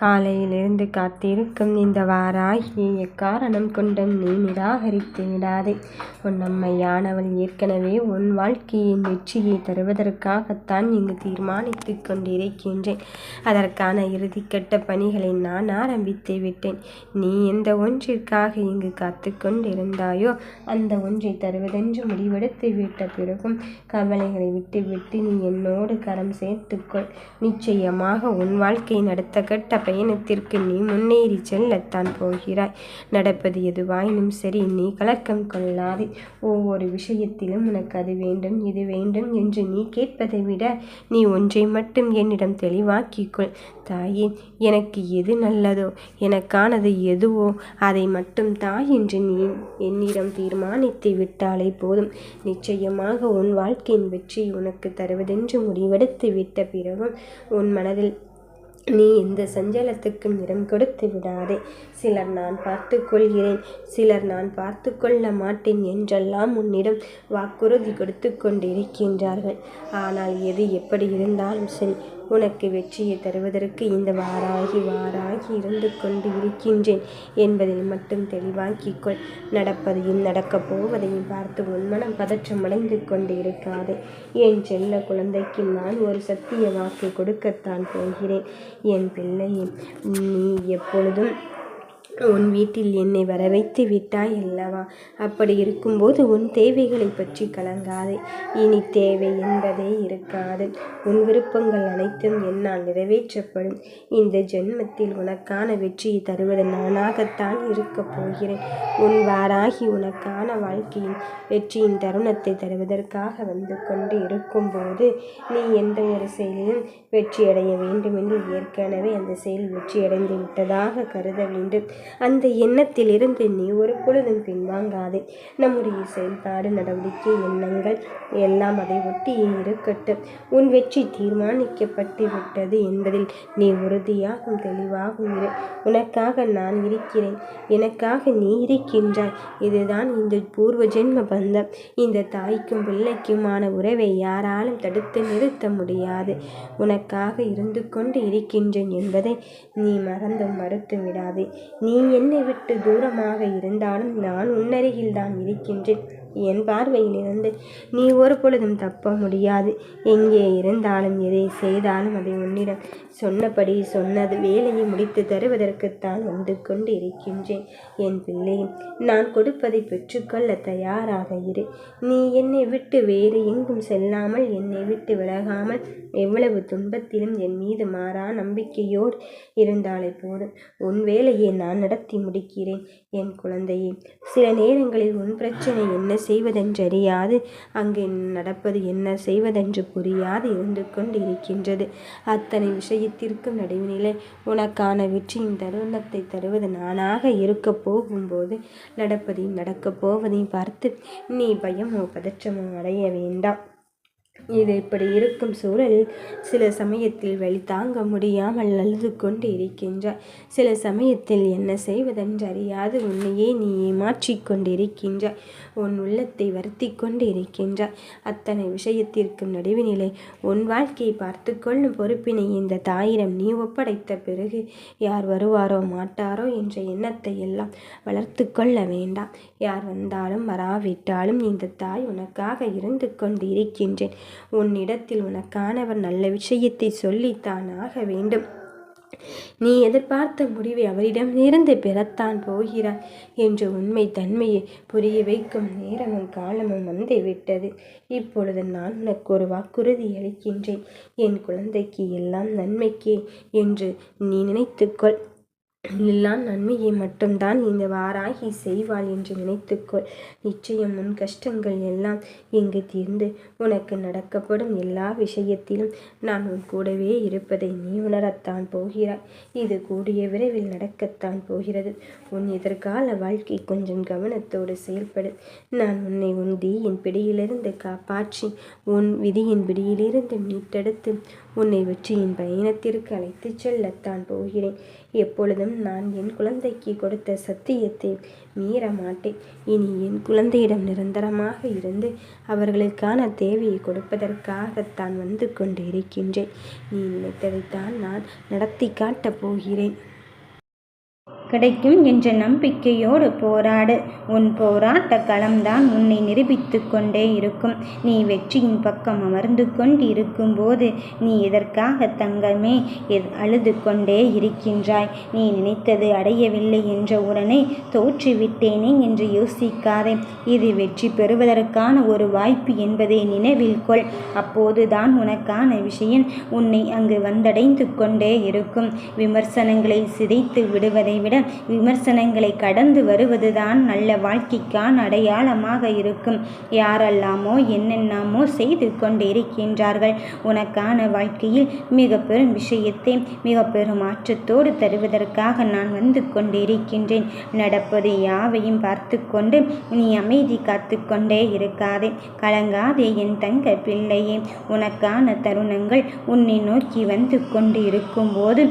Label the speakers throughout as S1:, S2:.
S1: காலையிலிருந்து காத்திருக்கும் இந்த வாராகி எக்காரணம் கொண்டும் நீ நிராகரித்து விடாதே. உன் அம்மையானவள் ஏற்கனவே உன் வாழ்க்கையின் வெற்றியை தருவதற்காகத்தான் இங்கு தீர்மானித்து கொண்டிருக்கின்றேன். அதற்கான இறுதிக்கட்ட பணிகளை நான் ஆரம்பித்து விட்டேன். நீ எந்த ஒன்றிற்காக இங்கு காத்து கொண்டிருந்தாயோ அந்த ஒன்றை தருவதென்று முடிவெடுத்து விட்ட பிறகும் கவலைகளை விட்டுவிட்டு நீ என்னோடு கரம் சேர்த்துக்கொள். நிச்சயமாக உன் வாழ்க்கை நடத்த கட்ட பயணத்திற்கு நீ முன்னேறி செல்லத்தான் போகிறாய். நடப்பது எதுவாயினும் சரி நீ கலக்கம் கொள்ளாதே. ஒவ்வொரு விஷயத்திலும் உனக்கு அது வேண்டும் இது வேண்டும் என்று நீ கேட்பதை விட நீ ஒன்றை மட்டும் என்னிடம் தெளிவாக்கிக்கொள் தாயே எனக்கு எது நல்லதோ எனக்கானது எதுவோ அதை மட்டும் தாய் என்று நீ என்னிடம் தீர்மானித்து விட்டாலே போதும். நிச்சயமாக உன் வாழ்க்கையின் வெற்றி உனக்கு தருவதென்று முடிவெடுத்து விட்ட பிறகும் உன் மனதில் நீ இந்த சஞ்சலத்துக்கும் இடம் கொடுத்து விடாதே. சிலர் நான் பார்த்து கொள்கிறேன். சிலர் நான் பார்த்து கொள்ள மாட்டேன் என்றெல்லாம் உன்னிடம் வாக்குறுதி கொடுத்து கொண்டிருக்கின்றார்கள். ஆனால் எது எப்படி இருந்தாலும் சரி உனக்கு வெற்றியை தருவதற்கு இந்த வாராகி வாராகி இருந்து கொண்டு இருக்கின்றேன் என்பதில் மட்டும் தெளிவாக்கிக்கொள் நடப்பதையும் நடக்கப் போவதையும் பார்த்து உன் மனம் பதற்றமடைந்து கொண்டு இருக்காதே. என் செல்ல குழந்தைக்கு நான் ஒரு சத்திய வாக்கு கொடுக்கத்தான் போகிறேன். என் பிள்ளையை நீ எப்பொழுதும் உன் வீட்டில் என்னை வர வைத்து விட்டாய் அல்லவா? அப்படி இருக்கும்போது உன் தேவைகளை பற்றி கலங்காதே. இனி தேவை என்பதே இருக்காது. உன் விருப்பங்கள் அனைத்தும் என்னால் நிறைவேற்றப்படும். இந்த ஜென்மத்தில் உனக்கான வெற்றியை தருவது நானாகத்தான் இருக்கப் போகிறேன். உன் வாராகி உனக்கான வாழ்க்கையின் வெற்றியின் தருணத்தை தருவதற்காக வந்து கொண்டு இருக்கும்போது நீ எந்த ஒரு செயலிலும் வெற்றியடைய வேண்டும் என்று ஏற்கனவே அந்த செயல் வெற்றியடைந்து விட்டதாக கருத வேண்டும். அந்த எண்ணத்திலிருந்து நீ ஒரு பொழுதும் பின்வாங்காதே. நம்முடைய செயல்பாடு நடவடிக்கை எண்ணங்கள் எல்லாம் அதை ஒட்டியே இருக்கட்டும். உன் வெற்றி தீர்மானிக்கப்பட்டு விட்டது என்பதில் நீ உறுதியாகும் தெளிவாகும் இரு. உனக்காக நான் இருக்கிறேன். எனக்காக நீ இருக்கின்றாய். இதுதான் இந்த பூர்வ ஜென்ம பந்தம். இந்த தாய்க்கும் பிள்ளைக்குமான உறவை யாராலும் தடுத்து நிறுத்த முடியாது. உனக்காக இருந்து கொண்டு இருக்கின்றேன் என்பதை நீ மறந்து மறுத்து விடாதே நீ நீ என்னை விட்டு தூரமாக இருந்தாலும் நான் உன்னருகில்தான் இருக்கின்றேன். என் பார்வையிலிருந்து நீ ஒரு பொழுதும் தப்ப முடியாது. எங்கே இருந்தாலும் எதை செய்தாலும் அதை உன்னிடம் சொன்னபடி சொன்னது வேலையை முடித்து தருவதற்குத்தான் வந்து கொண்டு இருக்கின்றேன் என் பிள்ளை நான் கொடுப்பதை பெற்றுக்கொள்ள தயாராக இரு. நீ என்னை விட்டு வேறு எங்கும் செல்லாமல் என்னை விட்டு விலகாமல் எவ்வளவு துன்பத்திலும் என் மீது மாறா நம்பிக்கையோடு இருந்தாலே போதும். உன் வேலையை நான் நடத்தி முடிக்கிறேன். என் குழந்தையே சில நேரங்களில் உன் பிரச்சனை என்ன செய்வதென்றறியாது. அங்கே நடப்பது என்ன? செய்வதென்று புரியாது. இருந்து கொண்டு இருக்கின்றது அத்தனை விஷயத்திற்கும் நடுவினிலே உனக்கான வெற்றியின் தருணத்தை தருவது நானாக இருக்கப் போகும்போது நடப்பதையும் நடக்கப் போவதையும் பார்த்து நீ பயமோ பதற்றமோ அடைய வேண்டாம். இது இப்படி இருக்கும் சூழலில் சில சமயத்தில் வழி தாங்க முடியாமல் அழுது கொண்டு இருக்கின்றாய் சில சமயத்தில் என்ன செய்வதென்று அறியாது உன்னையே நீ ஏமாற்றிக்கொண்டு இருக்கின்றாய் உன் உள்ளத்தை வருத்தி கொண்டு இருக்கின்றாய் அத்தனை விஷயத்திற்கும் நடுவினிலே உன் வாழ்க்கையை பார்த்து கொள்ளும் பொறுப்பினை இந்த தாயிடம் நீ ஒப்படைத்த பிறகு யார் வருவாரோ மாட்டாரோ என்ற எண்ணத்தை எல்லாம் வளர்த்து கொள்ள வேண்டாம். யார் வந்தாலும் வராவிட்டாலும் இந்த தாய் உனக்காக இருந்து கொண்டு இருக்கின்றேன் உன்னிடத்தில் உனக்கானவர் நல்ல விஷயத்தை சொல்லித்தான் ஆக வேண்டும். நீ எதிர்பார்த்த முடிவை அவரிடம் இருந்து பெறத்தான் போகிறாய் என்ற உண்மை தன்மையை புரிய வைக்கும் நேரமும் காலமும் வந்து விட்டது. இப்பொழுது நான் உனக்கு ஒரு வாக்குறுதி அளிக்கின்றேன். என் குழந்தைக்கு எல்லாம் நன்மைக்கே என்று நீ நினைத்துக்கொள். எல்லாம் நன்மையை மட்டும்தான் இந்த வாராகி செய்வாள் என்று நினைத்துக்கொள். நிச்சயம் உன் கஷ்டங்கள் எல்லாம் இங்கு தீர்ந்து உனக்கு நடக்கப்படும் எல்லா விஷயத்திலும் நான் உன் கூடவே இருப்பதை நீ உணரத்தான் போகிறாய். இது கூடிய விரைவில் நடக்கத்தான் போகிறது. உன் எதிர்கால வாழ்க்கை கொஞ்சம் கவனத்தோடு செயல்படு. நான் உன்னை உன் தீயின் பிடியிலிருந்து காப்பாற்றி உன் விதியின் பிடியிலிருந்து மீட்டெடுத்து உன்னை வெற்றியின் பயணத்திற்கு அழைத்துச் செல்லத்தான் போகிறேன். எப்பொழுதும் நான் என் குழந்தைக்கு கொடுத்த சத்தியத்தை மீற மாட்டேன். இனி என் குழந்தையிடம் நிரந்தரமாக இருந்து அவர்களுக்கான தேவையை கொடுப்பதற்காகத்தான் வந்து கொண்டு இருக்கின்றேன் நீ நினைத்ததைத்தான் நான் நடத்தி காட்டப் போகிறேன்.
S2: கிடைக்கும் என்ற நம்பிக்கையோடு போராடு. உன் போராட்ட களம்தான் உன்னை நிரூபித்து கொண்டே இருக்கும். நீ வெற்றியின் பக்கம் அமர்ந்து கொண்டு இருக்கும்போது நீ எதற்காக தங்கமே அழுது கொண்டே இருக்கின்றாய்? நீ நினைத்தது அடையவில்லை என்ற உடனே தோற்றுவிட்டேனே என்று யோசிக்காதே. இது வெற்றி பெறுவதற்கான ஒரு வாய்ப்பு என்பதை நினைவில் கொள். அப்போதுதான் உனக்கான விஷயம் உன்னை அங்கு வந்தடைந்து கொண்டே இருக்கும். விமர்சனங்களை சிதைத்து விடுவதை விட விமர்சனங்களை கடந்து வருவதுதான் நல்ல வாழ்க்கைக்கான அடையாளமாக இருக்கும். யாரெல்லாமோ என்னென்னமோ செய்து கொண்டிருக்கின்றார்கள் உனக்கான வாழ்க்கையில் மிக பெரும் விஷயத்தை மிக பெரும் மாற்றத்தோடு தருவதற்காக நான் வந்து கொண்டிருக்கின்றேன் நடப்பது யாவையும் பார்த்து கொண்டு நீ அமைதி காத்து கொண்டே இருக்காதே. கலங்காதே என் தங்க பிள்ளையே. உனக்கான தருணங்கள் உன்னை நோக்கி வந்து கொண்டு இருக்கும்போது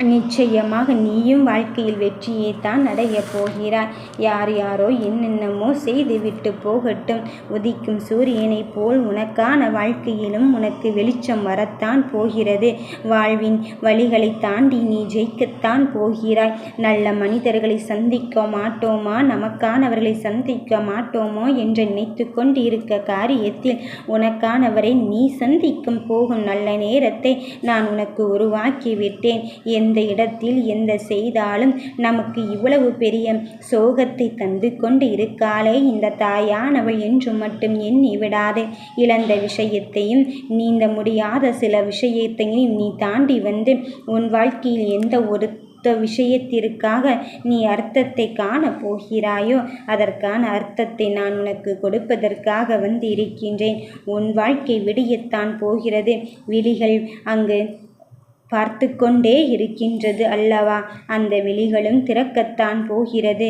S2: நிச்சயமாக நீயும் வாழ்க்கையில் வெற்றியைத்தான் அடையப் போகிறாய். யார் யாரோ என்னென்னமோ செய்துவிட்டு போகட்டும். உதிக்கும் சூரியனைப் போல் உனக்கான வாழ்க்கையிலும் உனக்கு வெளிச்சம் வரத்தான் போகிறது. வாழ்வின் வழிகளை தாண்டி நீ ஜெயிக்கத்தான் போகிறாய். நல்ல மனிதர்களை சந்திக்க மாட்டோமா? நமக்கானவர்களை சந்திக்க மாட்டோமோ என்று நினைத்து கொண்டு இருக்க காரியத்தில் உனக்கானவரை நீ சந்திக்கும் போகும் நல்ல நேரத்தை நான் உனக்கு உருவாக்கி விட்டேன் எந்த இடத்தில் எந்த செய்தாலும் நமக்கு இவ்வளவு பெரிய சோகத்தை தந்து கொண்டு இருக்காளே இந்த தாயானவள் என்று மட்டும் எண்ணி விடாதே. இழந்த விஷயத்தையும் நீந்த முடியாத சில விஷயத்தையும் நீ தாண்டி வந்து உன் வாழ்க்கையில் எந்த ஒரு விஷயத்திற்காக நீ அர்த்தத்தை காணப் போகிறாயோ அதற்கான அர்த்தத்தை நான் உனக்கு கொடுப்பதற்காக வந்து இருக்கின்றேன் உன் வாழ்க்கை விடியத்தான் போகிறது. விழிகள் அங்கு பார்த்து கொண்டே இருக்கின்றது அல்லவா? அந்த விழிகளும் திறக்கத்தான் போகிறது.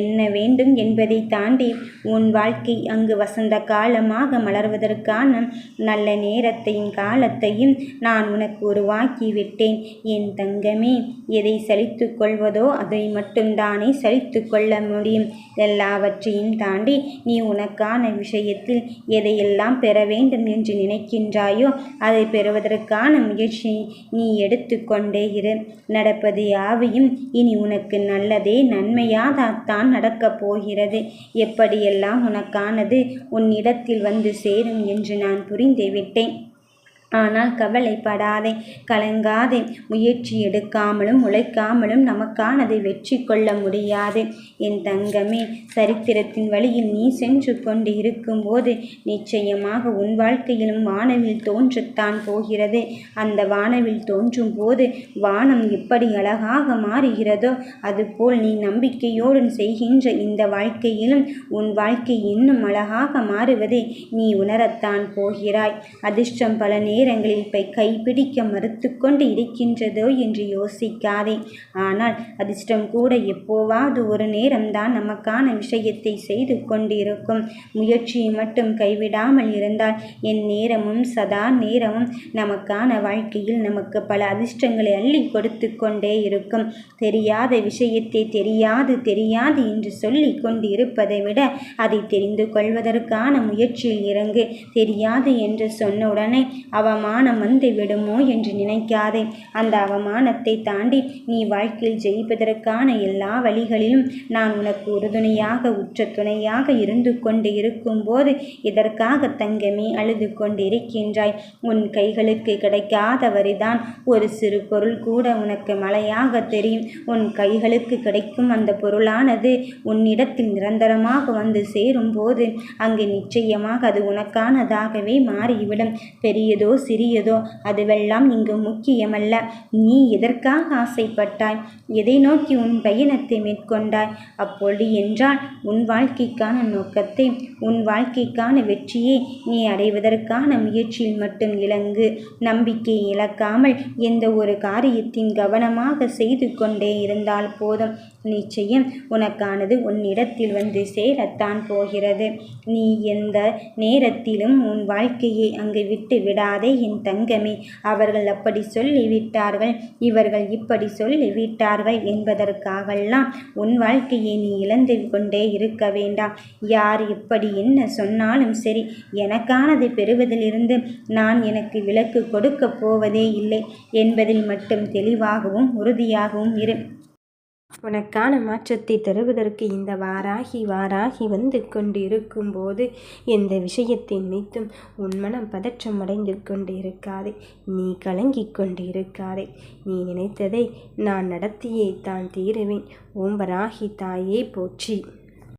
S2: என்ன வேண்டும் என்பதை தாண்டி உன் வாழ்க்கை அங்கு வசந்த காலமாக மலர்வதற்கான நல்ல நேரத்தையும் காலத்தையும் நான் உனக்கு உருவாக்கி விட்டேன். என் தங்கமே எதை சலித்து கொள்வதோ அதை மட்டும்தானே சலித்து கொள்ள முடியும். எல்லாவற்றையும் தாண்டி நீ உனக்கான விஷயத்தில் எதையெல்லாம் பெற வேண்டும் என்று நினைக்கின்றாயோ அதை பெறுவதற்கான முயற்சி நீ எடுத்து கொண்டே இரு நடப்பது யாவையும் இனி உனக்கு நல்லதே நன்மையாகத்தான் நடக்கப் போகிறது. எப்படியெல்லாம் உனக்கானது உன்னிடத்தில் வந்து சேரும் என்று நான் புரிந்து விட்டேன் ஆனால் கவலைப்படாதே கலங்காதே. முயற்சி எடுக்காமலும் உழைக்காமலும் நமக்கானதை வெற்றி கொள்ள முடியாது. என் தங்கமே சரித்திரத்தின் வழியில் நீ சென்று கொண்டு இருக்கும்போது நிச்சயமாக உன் வாழ்க்கையிலும் வானவில் தோன்றத்தான் போகிறது. அந்த வானவில் தோன்றும் போது வானம் எப்படி அழகாக மாறுகிறதோ அதுபோல் நீ நம்பிக்கையோடு செய்கின்ற இந்த வாழ்க்கையிலும் உன் வாழ்க்கை இன்னும் அழகாக மாறுவதை. நீ உணரத்தான் போகிறாய். அதிர்ஷ்டம் பல நேரம் நேரங்களில் போய் கைப்பிடிக்க மறுத்து கொண்டு இருக்கின்றதோ என்று யோசிக்காதே. ஆனால் அதிர்ஷ்டம் கூட எப்போவாவது ஒரு நேரம்தான் நமக்கான விஷயத்தை செய்து கொண்டிருக்கும். முயற்சியை மட்டும் கைவிடாமல் இருந்தால் என் நேரமும் சதா நேரமும் நமக்கான வாழ்க்கையில் நமக்கு பல அதிர்ஷ்டங்களை அள்ளி கொடுத்து கொண்டே இருக்கும். தெரியாத விஷயத்தை தெரியாது தெரியாது என்று சொல்லி கொண்டு இருப்பதை விட அதை தெரிந்து கொள்வதற்கான முயற்சியில் இறங்கு. தெரியாது என்று சொன்ன உடனே அவ அவமானம் வந்து விடுமோ என்று நினைக்காதே. அந்த அவமானத்தை தாண்டி நீ வாழ்க்கையில் ஜெயிப்பதற்கான எல்லா வழிகளிலும் நான் உனக்கு உறுதுணையாக உற்ற துணையாக இருந்து கொண்டு இருக்கும்போது இதற்காக தங்கமே அழுது கொண்டிருக்கின்றாய்? உன் கைகளுக்கு கிடைக்காத வரிதான் ஒரு சிறு பொருள் கூட உனக்கு மழையாக தெரியும். உன் கைகளுக்கு கிடைக்கும் அந்த பொருளானது உன்னிடத்தில் நிரந்தரமாக வந்து சேரும்போது அங்கு நிச்சயமாக அது உனக்கானதாகவே மாறிவிடும். பெரியதோ சிறியதோ அதுவெல்லாம் இங்கு முக்கியமல்ல. நீ எதற்காக ஆசைப்பட்டாய்? எதை நோக்கி உன் பயணத்தை மேற்கொண்டாய்? அப்பொழுது என்றால் உன் வாழ்க்கைக்கான நோக்கத்தை உன் வாழ்க்கைக்கான வெற்றியை நீ அடைவதற்கான முயற்சியில் மட்டும் இலங்கு. நம்பிக்கை இழக்காமல் எந்த ஒரு காரியத்தின் கவனமாக செய்து கொண்டே இருந்தால் போதும். நிச்சயம் உனக்கானது உன்னிடத்தில் வந்து சேரத்தான் போகிறது. நீ எந்த நேரத்திலும் உன் வாழ்க்கையை அங்கு விட்டு விடாதே என் தங்கமே. அவர்கள் அப்படி சொல்லிவிட்டார்கள். இவர்கள் இப்படி சொல்லிவிட்டார்கள் என்பதற்காகலாம் உன் வாழ்க்கையை நீ இழந்து கொண்டே இருக்க வேண்டாம். யார் இப்படி என்ன சொன்னாலும் சரி எனக்கானது பெறுவதிலிருந்து நான் எனக்கு விலக்கு கொடுக்கப் போவதே இல்லை என்பதில் மட்டும் தெளிவாகவும் உறுதியாகவும் இரு.
S1: உனக்கான மாற்றத்தை தருவதற்கு இந்த வாராகி வாராகி வந்து கொண்டிருக்கும் போது எந்த விஷயத்தை நினைத்தும் உன் மனம் பதற்றம் அடைந்து கொண்டு இருக்காதே நீ கலங்கிக் கொண்டு இருக்காதே நீ நினைத்ததை நான் நடத்தியே தான் தீருவேன். ஓம்பராகி தாயே போற்றி.